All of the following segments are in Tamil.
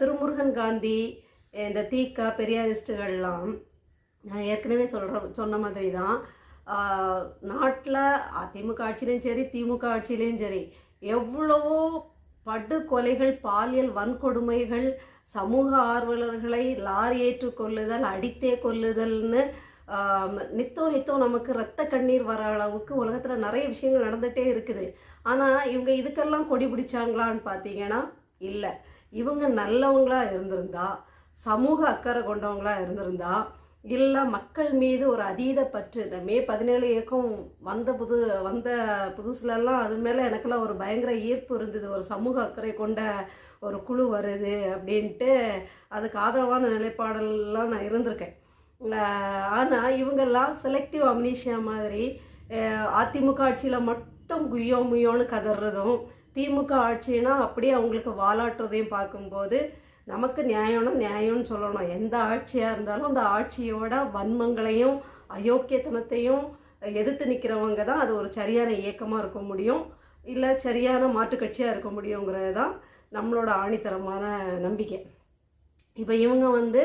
திருமுருகன் காந்தி இந்த தீக்கா பெரியாரிஸ்டுகள்லாம் நான் ஏற்கனவே சொல்கிற சொன்ன மாதிரி தான் நாட்டில் அதிமுக ஆட்சியிலையும் சரி திமுக ஆட்சியிலையும் சரி எவ்வளவோ படுகொலைகள் பாலியல் வன்கொடுமைகள் சமூக ஆர்வலர்களை லாரி ஏற்று கொள்ளுதல் அடித்தே கொள்ளுதல்னு நித்தம் நித்தம் நமக்கு ரத்த கண்ணீர் வர அளவுக்கு உலகத்தில் நிறைய விஷயங்கள் நடந்துகிட்டே இருக்குது. ஆனால் இவங்க இதுக்கெல்லாம் கொடி பிடிச்சாங்களான்னு பார்த்தீங்கன்னா இல்லை. இவங்க நல்லவங்களாக இருந்திருந்தா சமூக அக்கறை கொண்டவங்களாக இருந்திருந்தா இல்லை மக்கள் மீது ஒரு அதீத பற்று இந்த மே பதினேழு இயக்கம் வந்த புது வந்த புதுசுலலாம் அது மேலே எனக்கெல்லாம் ஒரு பயங்கர ஈர்ப்பு இருந்தது. ஒரு சமூக அக்கறை கொண்ட ஒரு குழு வருது அப்படின்ட்டு அதுக்கு ஆதரவான நிலைப்பாடெல்லாம் நான் இருந்திருக்கேன். ஆனால் இவங்கெல்லாம் செலக்டிவ் அம்னீஷியா மாதிரி அதிமுக ஆட்சியில் மட்டும் குய்யோ முய்யோன்னு கதறதும் திமுக ஆட்சினா அப்படியே அவங்களுக்கு வாலாட்டுறதையும் பார்க்கும்போது நமக்கு நியாயம்னா நியாயம்னு சொல்லணும். எந்த ஆட்சியாக இருந்தாலும் அந்த ஆட்சியோட வன்மங்களையும் அயோக்கியத்தனத்தையும் எதிர்த்து நிற்கிறவங்க தான் அது ஒரு சரியான இயக்கமாக இருக்க முடியும். இல்லை சரியான மாற்றுக்கட்சியாக இருக்க முடியுங்கிறது தான் நம்மளோட ஆணித்தரமான நம்பிக்கை. இப்போ இவங்க வந்து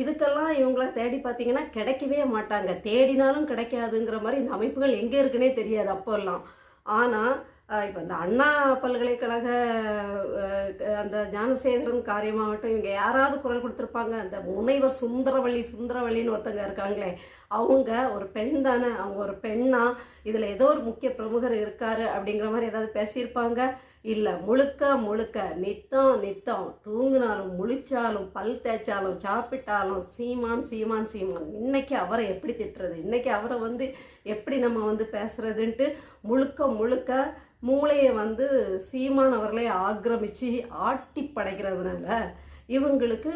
இதுக்கெல்லாம் இவங்கள தேடி பார்த்தீங்கன்னா கிடைக்கவே மாட்டாங்க. தேடினாலும் கிடைக்காதுங்கிற மாதிரி இந்த அமைப்புகள் எங்கே இருக்குன்னே தெரியாது அப்போல்லாம். ஆனால் இப்போ இந்த அண்ணா பல்கலைக்கழக அந்த ஞானசேகரன் காரியமாகட்டும் இவங்க யாராவது குரல் கொடுத்துருப்பாங்க. அந்த முனைவர் சுந்தரவள்ளி சுந்தரவள்ளின்னு ஒருத்தங்க இருக்காங்களே அவங்க ஒரு பெண் தானே அவங்க ஒரு பெண்ணா இதில் ஏதோ ஒரு முக்கிய பிரமுகர் இருக்காரு அப்படிங்கிற மாதிரி ஏதாவது பேசியிருப்பாங்க? இல்லை முழுக்க முழுக்க நித்தம் நித்தம் தூங்கினாலும் முழிச்சாலும் பல் தேய்ச்சாலும் சாப்பிட்டாலும் சீமான் சீமான் சீமான். இன்னைக்கு அவரை எப்படி திட்டுறது? இன்னைக்கு அவரை வந்து எப்படி நம்ம வந்து பேசுறதுன்ட்டு முழுக்க முழுக்க மூளையை வந்து சீமான் அவர்களை ஆக்கிரமிச்சு ஆட்டி படைக்கிறதுனால இவங்களுக்கு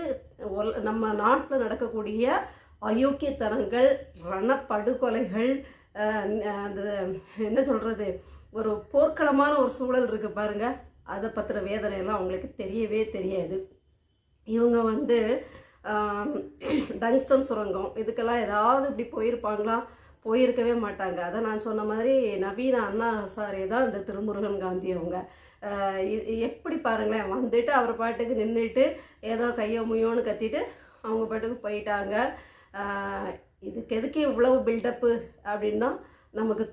ஒல்- நம்ம நாட்டில் நடக்கக்கூடிய அயோக்கியத்தனங்கள் ரணப்படுகொலைகள் அந்த என்ன சொல்கிறது ஒரு போர்க்களமான ஒரு சூழல் இருக்குது பாருங்கள் அதை பற்றின வேதனையெல்லாம் அவங்களுக்கு தெரியவே தெரியாது. இவங்க வந்து டங்ஸ்டன் சுரங்கம் இதுக்கெல்லாம் ஏதாவது இப்படி போயிருப்பாங்களா? போயிருக்கவே மாட்டாங்க. அதை நான் சொன்ன மாதிரி நவீன அண்ணா ஹசாரே தான் இந்த திருமுருகன் காந்தி அவங்க. எப்படி பாருங்களேன் வந்துட்டு அவர் பாட்டுக்கு நின்றுட்டு ஏதோ கையோ முயோன்னு கத்திட்டு அவங்க பாட்டுக்கு போயிட்டாங்க. இதுக்கு எதுக்கு இவ்வளவு பில்டப்பு அப்படின்னா நமக்கு தோ-